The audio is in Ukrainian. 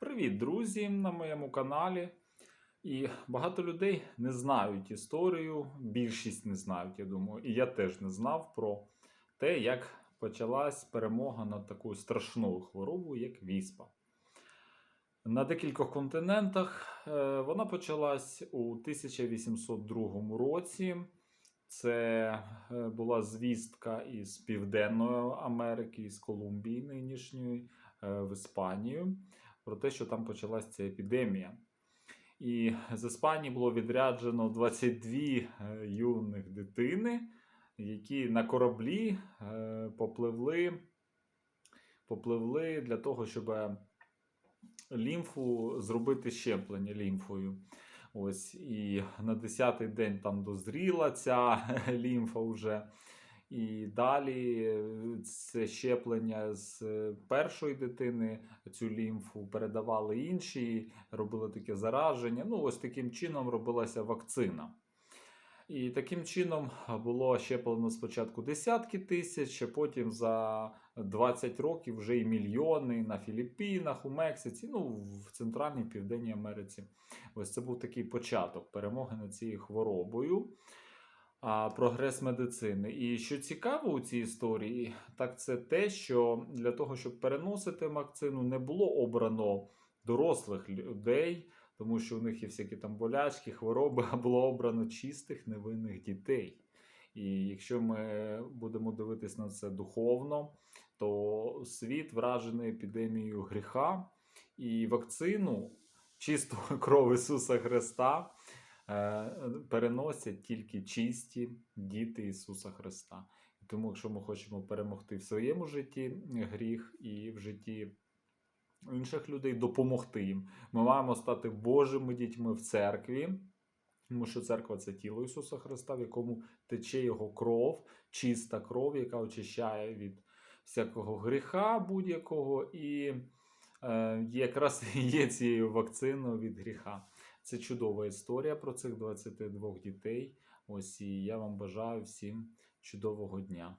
Привіт, друзі, на моєму каналі. І багато людей не знають історію, більшість не знають, я думаю, і я теж не знав про те, як почалась перемога над такою страшною хворобою, як віспа. На декількох континентах е, вона почалась у 1802 році. Це е, була звістка із Південної Америки, із Колумбії нинішньої е, в Іспанію про те, що там почалась ця епідемія. І з Іспанії було відряджено 22 е, юних дитини, які на кораблі е, попливли, попливли для того, щоб лімфу зробити щеплення лімфою. Ось і на 10-й день там дозріла ця лімфа вже. І далі е, це щеплення з е, першої дитини, цю лімфу передавали інші, робили таке зараження. Ну, ось таким чином робилася вакцина. І таким чином було щеплено спочатку десятки тисяч, а потім за 20 років вже і мільйони на Філіппінах, у Мексиці, ну в Центральній Південній Америці. Ось це був такий початок перемоги над цією хворобою. А прогрес медицини. І що цікаво у цій історії, так це те, що для того, щоб переносити вакцину, не було обрано дорослих людей, тому що у них є всякі там болячки, хвороби, а було обрано чистих невинних дітей. І якщо ми будемо дивитись на це духовно, то світ вражений епідемією гріха і вакцину чисту кров Ісуса Христа переносять тільки чисті діти Ісуса Христа. Тому, якщо ми хочемо перемогти в своєму житті гріх і в житті інших людей, допомогти їм, ми маємо стати Божими дітьми в церкві. Тому що церква це тіло Ісуса Христа, в якому тече Його кров, чиста кров, яка очищає від всякого гріха будь-якого, і е, якраз є цією вакциною від гріха. Це чудова історія про цих 22 дітей. Ось і я вам бажаю всім чудового дня.